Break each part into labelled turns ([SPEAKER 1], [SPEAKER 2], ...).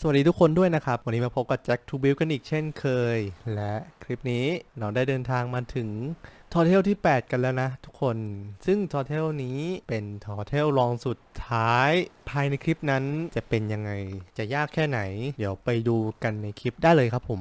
[SPEAKER 1] สวัสดีทุกคนด้วยนะครับ วันนี้มาพบกับแจ็คทูบิลกันอีกเช่นเคย และคลิปนี้เราได้เดินทางมาถึงทอเทลที่ 8 กันแล้วนะทุกคน ซึ่งทอเทลนี้เป็นทอเทลรองสุดท้าย ภายในคลิปนั้นจะเป็นยังไง จะยากแค่ไหน เดี๋ยวไปดูกันในคลิปได้เลยครับผม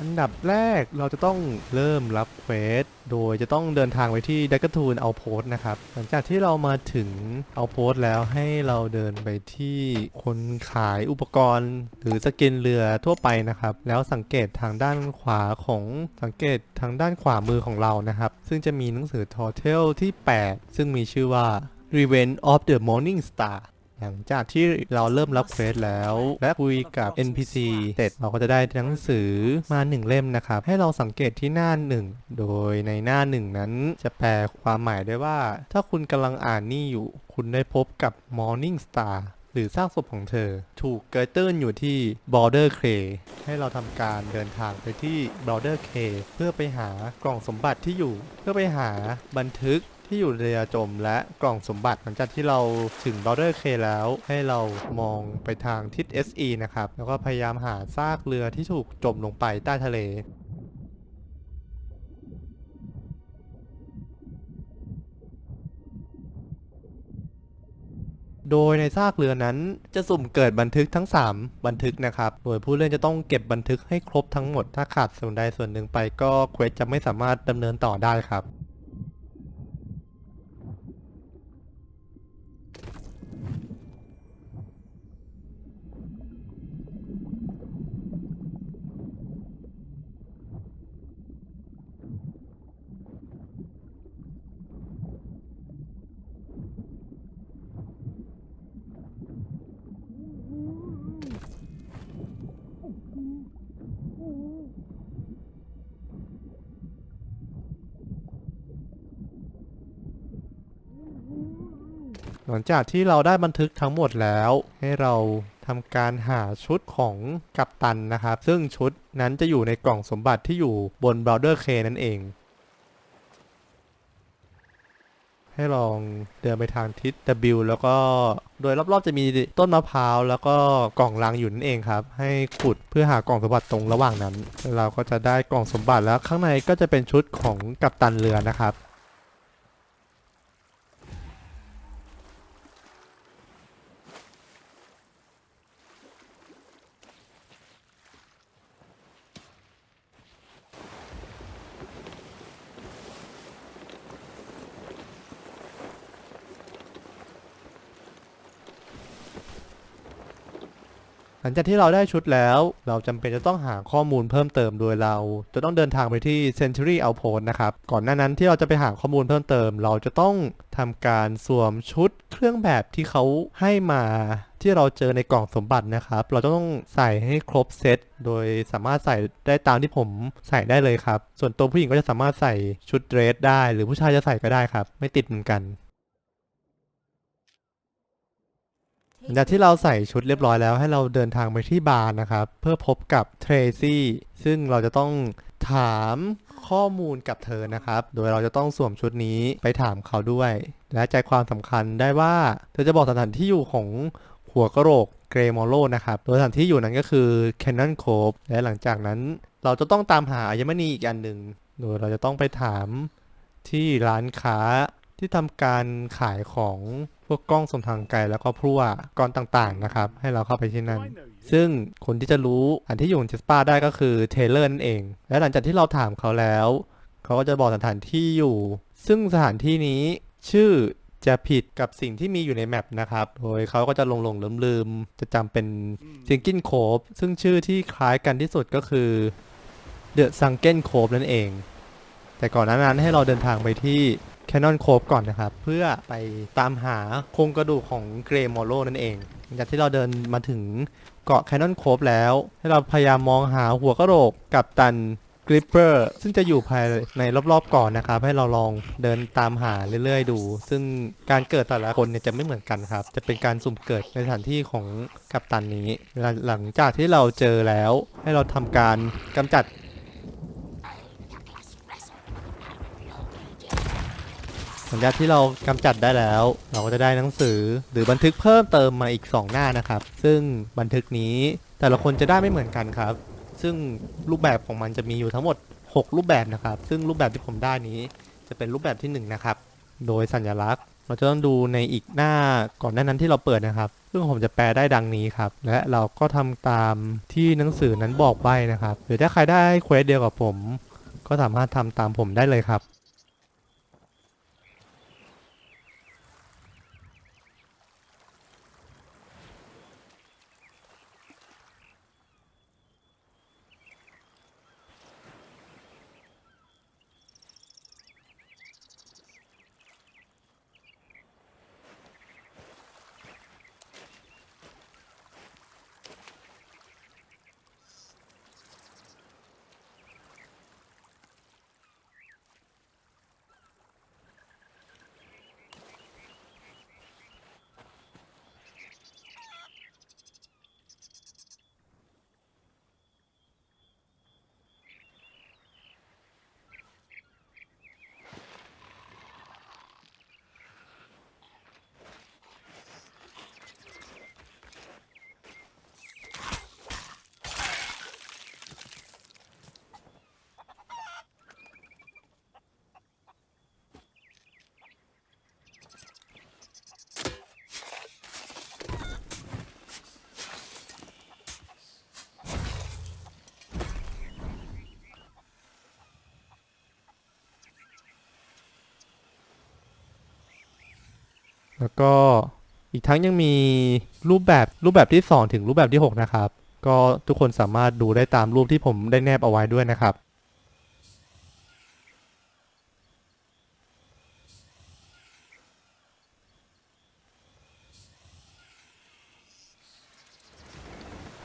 [SPEAKER 1] อันดับแรกเราจะต้องเริ่มรับเควส โดยจะต้องเดินทางไปที่ดักทูนเอาโพสนะครับ หลังจากที่เรามาถึงเอาโพสแล้วให้เราเดินไปที่คนขายอุปกรณ์ หรือสกินเรือทั่วไปนะครับ แล้วสังเกตทางด้านขวาของสังเกตทางด้านขวามือของเรานะครับ ซึ่งจะมีหนังสือทอเทลที่ 8 ซึ่งมีชื่อว่า Revenge of the Morning Star หลังจากที่เราเริ่มรับเควสแล้ว และคุยกับ NPC เสร็จเราก็จะได้หนังสือมาหนึ่งเล่มนะครับ ให้เราสังเกตที่หน้าหนึ่งโดยในหน้าหนึ่งนั้นจะแปลความหมายได้ว่า ถ้าคุณกำลังอ่านนี่อยู่ คุณได้พบกับ Morning Star หรือสร้างศพของเธอ ถูกเกยตื้นอยู่ที่ Border c r a y ให้เราทำการเดินทางไปที่ Border c r a y เพื่อไปหากล่องสมบัติที่อยู่ เพื่อไปหาบันทึก ที่อยู่เรือจมและกล่องสมบัติหลังจากที่เราถึง Border K แล้ว ให้เรามองไปทางทิศ SE นะครับ แล้วก็พยายามหาซากเรือที่ถูกจมลงไปใต้ทะเลโดยในซากเรือนั้นจะสุ่มเกิดบันทึกทั้ง 3 บันทึกนะครับ โดยผู้เล่นจะต้องเก็บบันทึกให้ครบทั้งหมด ถ้าขาดส่วนใดส่วนหนึ่งไปก็เควสจะไม่สามารถดำเนินต่อได้ครับ หลังจากที่เราได้บันทึกทั้งหมดแล้ว ให้เราทำการหาชุดของกัปตันนะครับ ซึ่งชุดนั้นจะอยู่ในกล่องสมบัติที่อยู่บน Border K นั่นเอง ให้ลองเดินไปทางทิศ W แล้วก็โดยรอบๆจะมีต้นมะพร้าวแล้วก็กล่องลังอยู่นั่นเองครับ ให้ขุดเพื่อหากล่องสมบัติตรงระหว่างนั้น เราก็จะได้กล่องสมบัติแล้วข้างในก็จะเป็นชุดของกัปตันเรือนะครับ ลังจากที่เราได้ชุดแล้ว เราจำเป็นจะต้องหาข้อมูลเพิ่มเติมโดยเรา จะต้องเดินทางไปที่ Century Outpost นะครับ ก่อนหน้านั้นที่เราจะไปหาข้อมูลเพิ่มเติม เราจะต้องทำการสวมชุดเครื่องแบบที่เขาให้มาที่เราเจอในกล่องสมบัตินะครับ เราจะต้องใส่ให้ครบเซต โดยสามารถใส่ได้ตามที่ผมใส่ได้เลยครับ ส่วนตัวผู้หญิงก็จะสามารถใส่ชุดเดรสได้ หรือผู้ชายจะใส่ก็ได้ครับ ไม่ติดเหมือนกัน หลังจากที่เราใส่ชุดเรียบร้อยแล้ว ให้เราเดินทางไปที่บาร์นะครับ เพื่อพบกับเทรซี่ซึ่งเราจะต้องถามข้อมูลกับเธอนะครับ โดยเราจะต้องสวมชุดนี้ไปถามเขาด้วย และใจความสำคัญได้ว่า เธอจะบอกสถานที่อยู่ของหัวกะโหลกเกรมอโลนะครับ โดยสถานที่อยู่นั้นก็คือแคนนอนโคฟและหลังจากนั้นเราจะต้องตามหาอัญมณีอีกอันหนึ่ง โดยเราจะต้องไปถามที่ร้านค้าที่ทำการขายของ พวกกล้องส่องทางไกลแล้วก็พลั่วกรต่างๆนะครับให้เราเข้าไปที่นั่น ซึ่งคนที่จะรู้อันที่อยู่ของเจสปาได้ก็คือเทเลอร์นั่นเอง และหลังจากที่เราถามเขาแล้วเขาก็จะบอกสถานที่อยู่ ซึ่งสถานที่นี้ชื่อจะผิดกับสิ่งที่มีอยู่ในแมปนะครับ โดยเขาก็จะลงลงลืมลืมๆ จะจำเป็นซิงกินโคฟซึ่งชื่อที่คล้ายกันที่สุดก็คือเดอะซังเกนโคฟนั่นเอง แต่ก่อนหน้านั้นให้เราเดินทางไปที่ แคนนอนโคฟก่อนนะครับ เพื่อไปตามหาโครงกระดูกของเกรมอโลนั่นเองหลังจากที่เราเดินมาถึงเกาะแคนนอนโคฟแล้ว ให้เราพยายามมองหาหัวกระโหลกกับตันกริปเปอร์ซึ่งจะอยู่ภายในรอบๆก่อนนะครับ ให้เราลองเดินตามหาเรื่อยๆ ดู ซึ่งการเกิดแต่ละคนเนี่ยจะไม่เหมือนกันครับ จะเป็นการสุ่มเกิดในสถานที่ของกัปตันนี้ หลังหลังจากที่เราเจอแล้ว ให้เราทำการกำจัด หลังจากที่เรากำจัดได้แล้ว เราก็จะได้หนังสือหรือบันทึกเพิ่มเติมมาอีก 2 หน้านะครับ ซึ่งบันทึกนี้แต่ละคนจะได้ไม่เหมือนกันครับ ซึ่งรูปแบบของมันจะมีอยู่ทั้งหมด 6 รูปแบบนะครับ ซึ่งรูปแบบที่ผมได้นี้จะเป็นรูปแบบที่ 1 นะครับ โดยสัญลักษณ์ เราจะต้องดูในอีกหน้าก่อนหน้านั้นที่เราเปิดนะครับ ซึ่งผมจะแปลได้ดังนี้ครับ และเราก็ทำตามที่หนังสือนั้นบอกใบ้นะครับ หรือถ้าใครได้เควสเดียวกับผม ก็สามารถทำตามผมได้เลยครับ แล้วก็อีกทั้งยังมีรูปแบบรูปแบบที่ 2 ถึงรูปแบบที่ 6 นะครับ ก็ทุกคนสามารถดูได้ตามรูปที่ผมได้แนบเอาไว้ด้วยนะครับ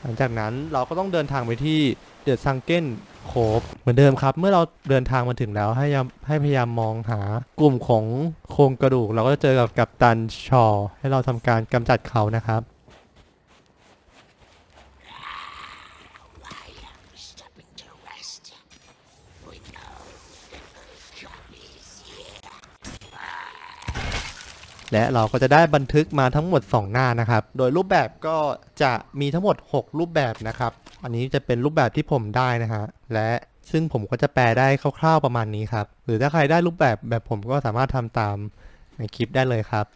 [SPEAKER 1] หลังจากนั้นเราก็ต้องเดินทางไปที่เดอะซังเก้น โคบเหมือนเดิมครับ เมื่อเราเดินทางมาถึงแล้วให้ยให้พยายามมองหากลุ่มของโครงกระดูก เราก็จะเจอกับกัปตันชอให้เราทำการกำจัดเขานะครับ และเราก็จะได้บันทึกมาทั้งหมด 2 หน้านะครับ โดยรูปแบบก็จะมีทั้งหมด 6 รูปแบบนะครับ อันนี้จะเป็นรูปแบบที่ผมได้นะฮะ และซึ่งผมก็จะแปลได้คร่าวๆประมาณนี้ครับ หรือถ้าใครได้รูปแบบแบบผมก็สามารถทำตามในคลิปได้เลยครับ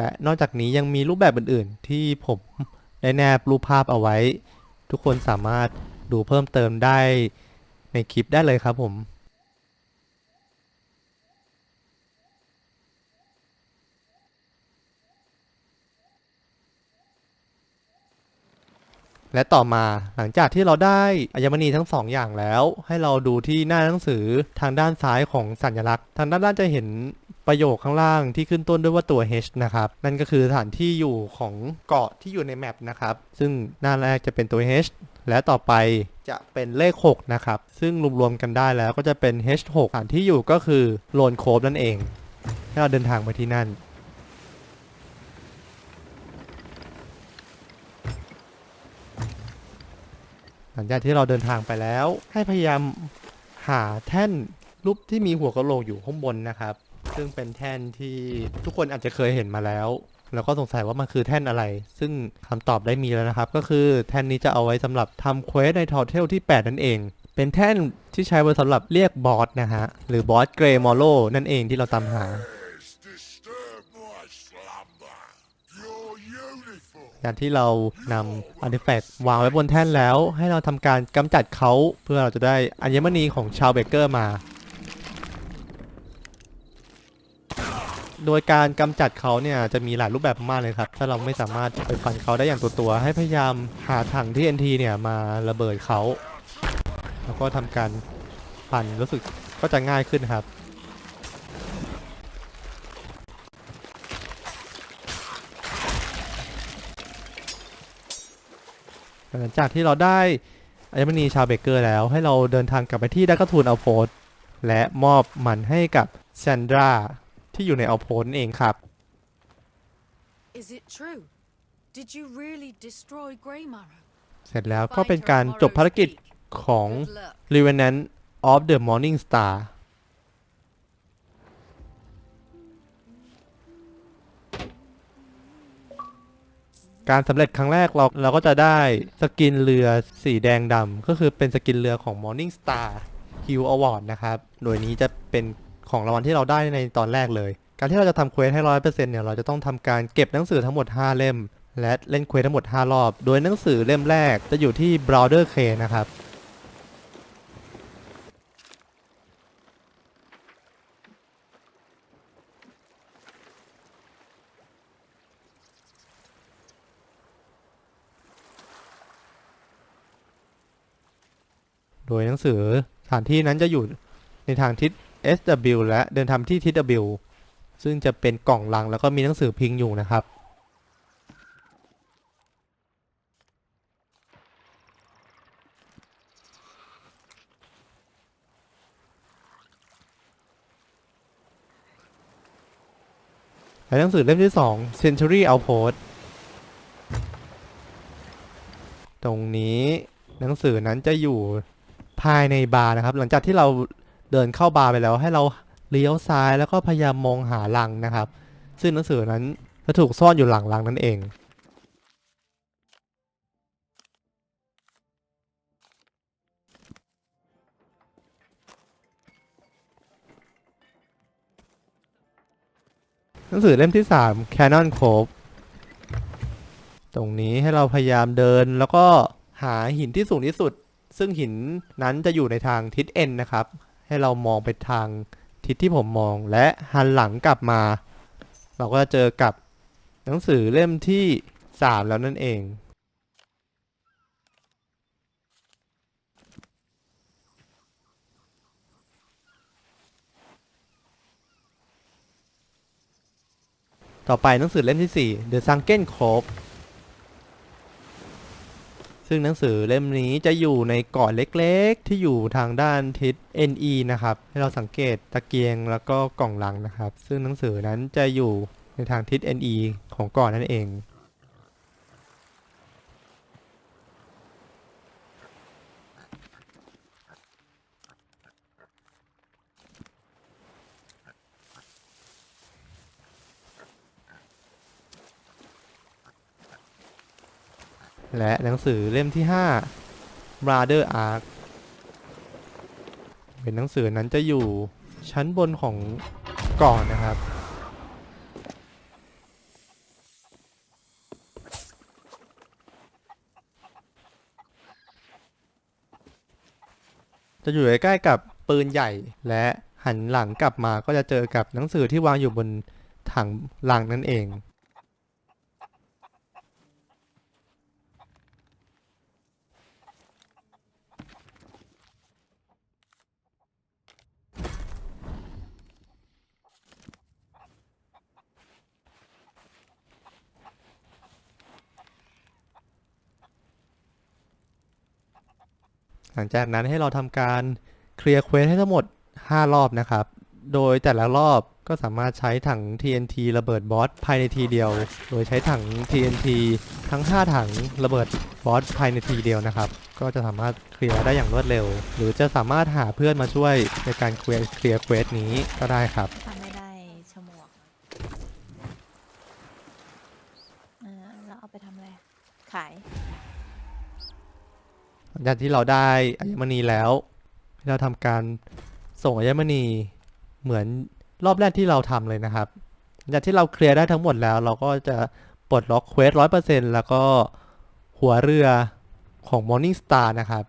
[SPEAKER 1] และนอกจากนี้ยังมีรูปแบบอื่นๆ ที่ผมได้แนบรูปภาพเอาไว้ ทุกคนสามารถดูเพิ่มเติมได้ในคลิปได้เลยครับผม และต่อมาหลังจากที่เราได้อัญมณีทั้งสองอย่างแล้ว ให้เราดูที่หน้าหนังสือทางด้านซ้ายของสัญลักษณ์ ทางด้านล่างจะเห็นประโยคข้างล่างที่ขึ้นต้นด้วยว่าตัว H นะครับ นั่นก็คือสถานที่อยู่ของเกาะที่อยู่ในแมปนะครับ ซึ่งหน้าแรกจะเป็นตัว H และต่อไปจะเป็นเลข 6 นะครับ ซึ่งรวมๆกันได้แล้วก็จะเป็น H6 สถานที่อยู่ก็คือโลนโคบนั่นเองให้เราเดินทางไปที่นั่น หลังจากที่เราเดินทางไปแล้ว ให้พยายามหาแท่นรูปที่มีหัวกะโหลกอยู่ข้างบนนะครับ ซึ่งเป็นแท่นที่ทุกคนอาจจะเคยเห็นมาแล้ว แล้วก็สงสัยว่ามันคือแท่นอะไร ซึ่งคำตอบได้มีแล้วนะครับ ก็คือแท่นนี้จะเอาไว้สำหรับทำเควสในทอเทลที่ 8 นั่นเอง เป็นแท่นที่ใช้ไว้สำหรับเรียกบอสนะฮะหรือบอสเกรย์มอโลนั่นเองที่เราตามหา การที่เรานำอาร์ติแฟกต์วางไว้บนแท่นแล้ว ให้เราทำการกำจัดเขาเพื่อเราจะได้อัญมณีของชาวเบเกอร์มา โดยการกำจัดเขาเนี่ยจะมีหลายรูปแบบมากเลยครับ ถ้าเราไม่สามารถไปฟันเขาได้อย่างตัวตัวๆให้พยายามหาถังที่ NT เนี่ยมาระเบิดเขา แล้วก็ทำการฟันรู้สึกก็จะง่ายขึ้นครับ หลังจากที่เราได้อัญมณีชาวเบเกอร์แล้ว ให้เราเดินทางกลับไปที่ดักกทูนเอาโพสและมอบมันให้กับแซนดราที่อยู่ในเอาโพสนั่นเองครับ
[SPEAKER 2] Is it true? Did you really destroy Greymarrow?
[SPEAKER 1] เสร็จแล้วก็เป็นการจบภารกิจของ
[SPEAKER 2] Good luck.
[SPEAKER 1] Revenant of the Morning Star การสำเร็จครั้งแรกเราเราก็จะได้สกินเรือสีแดงดำก็คือเป็นสกินเรือของ Morning Star Hill Award นะครับ โดยนี้จะเป็นของรางวัลที่เราได้ในตอนแรกเลย การที่เราจะทำเควสให้ร้อยเปอร์เซ็นต์เนี่ยเราจะต้องทำการเก็บหนังสือทั้งหมด 5 เล่ม และเล่นเควสทั้งหมด 5 รอบ โดยหนังสือเล่มแรกจะอยู่ที่ Browder K นะครับ โดยหนังสือสถานที่นั้นจะอยู่ในทางทิศ SW และเดินทางที่ทิศ W ซึ่งจะเป็นกล่องลังแล้วก็มีหนังสือพิงอยู่นะครับ และหนังสือเล่มที่ 2 Century Outpost ตรงนี้หนังสือนั้นจะอยู่ ภายในบาร์นะครับ หลังจากที่เราเดินเข้าบาร์ไปแล้ว ให้เราเลี้ยวซ้ายแล้วก็พยายามมองหาลังนะครับ ซึ่งหนังสือนั้นจะถูกซ่อนอยู่หลังลังนั่นเอง หนังสือเล่มที่ 3 Canon Cove ตรงนี้ให้เราพยายามเดินแล้วก็หาหินที่สูงที่สุด ซึ่งหินนั้นจะอยู่ในทางทิศ N นะครับ ให้เรามองไปทางทิศที่ผมมองและหันหลังกลับมา เราก็จะเจอกับหนังสือเล่มที่ 3 แล้วนั่นเอง ต่อไปหนังสือเล่มที่ 4 The Sunken Cove ซึ่งหนังสือเล่มนี้จะอยู่ในเกาะเล็กๆ ที่อยู่ทางด้านทิศ NE นะครับ ให้เราสังเกตตะเกียงแล้วก็กล่องลังนะครับ ซึ่งหนังสือนั้นจะอยู่ในทางทิศ NE ของเกาะนั่นเอง และหนังสือเล่มที่ 5 Brother Ark เป็นหนังสือนั้นจะอยู่ชั้นบนของก่อนนะครับ จะอยู่ใกล้ๆกับปืนใหญ่และหันหลังกลับมาก็จะเจอกับหนังสือที่วางอยู่บนถังลังนั่นเอง หลังจากนั้นให้เราทำการเคลียร์เควสให้ทั้งหมด 5 รอบนะครับ โดยแต่ละรอบก็สามารถใช้ถัง TNT ระเบิดบอสภายในทีเดียว โดยใช้ถัง TNT ทั้ง 5 ถังระเบิดบอสภายในทีเดียวนะครับ ก็จะสามารถเคลียร์ได้อย่างรวดเร็ว หรือจะสามารถหาเพื่อนมาช่วยในการเคลียร์เคลียร์เควสนี้ก็ได้ครับ
[SPEAKER 3] ทำไม่ได้ฉมวกเออแล้วเอาไปทำอะไร ขาย
[SPEAKER 1] หลังจากที่เราได้อัญมณีแล้วเราทำการส่งอัญมณีเหมือนรอบแรกที่เราทำเลยนะครับหลังจากที่เราเคลียร์ได้ทั้งหมดแล้ว เราก็จะปลดล็อกเควสร้อยเปอร์เซ็นต์แล้วก็หัวเรือของ Morning Star นะครับ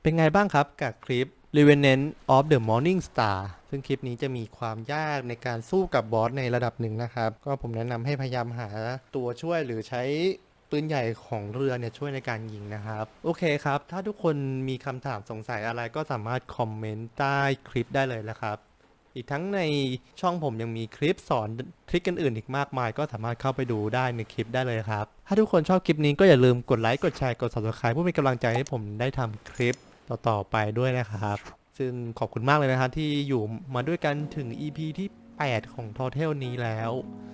[SPEAKER 1] เป็นไงบ้างครับกับคลิป Revenant of the Morning Star ซึ่งคลิปนี้จะมีความยากในการสู้กับบอสในระดับหนึ่งนะครับ ก็ผมแนะนำให้พยายามหาตัวช่วยหรือใช้ปืนใหญ่ของเรือเนี่ยช่วยในการยิงนะครับ โอเคครับ ถ้าทุกคนมีคำถามสงสัยอะไรก็สามารถคอมเมนต์ใต้คลิปได้เลยนะครับ อีกทั้งในช่องผมยังมีคลิปสอนทริคกันอื่นอีกมากมาย ก็สามารถเข้าไปดูได้ในคลิปได้เลยครับ ถ้าทุกคนชอบคลิปนี้ก็อย่าลืมกดไลค์กดแชร์กด subscribe เพื่อเป็นกำลังใจให้ผมได้ทำคลิปต่อๆไปด้วยนะครับ ซึ่งขอบคุณมากเลยนะครับที่อยู่มาด้วยกันถึง EP ที่ 8 ของทอเทลนี้แล้ว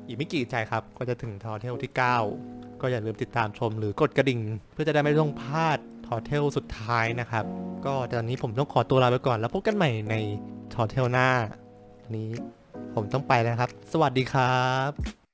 [SPEAKER 1] อีกไม่กี่ใจครับ ก็จะถึงทอเทลที่ 9 ก็อย่าลืมติดตามชมหรือกดกระดิ่ง เพื่อจะได้ไม่ต้องพลาดทอเทลสุดท้ายนะครับ ก็ตอนนี้ผมต้องขอตัวลาไปก่อนแล้วพบกันใหม่ในทอเทลหน้า นี้ผมต้องไปแล้วครับ สวัสดีครับ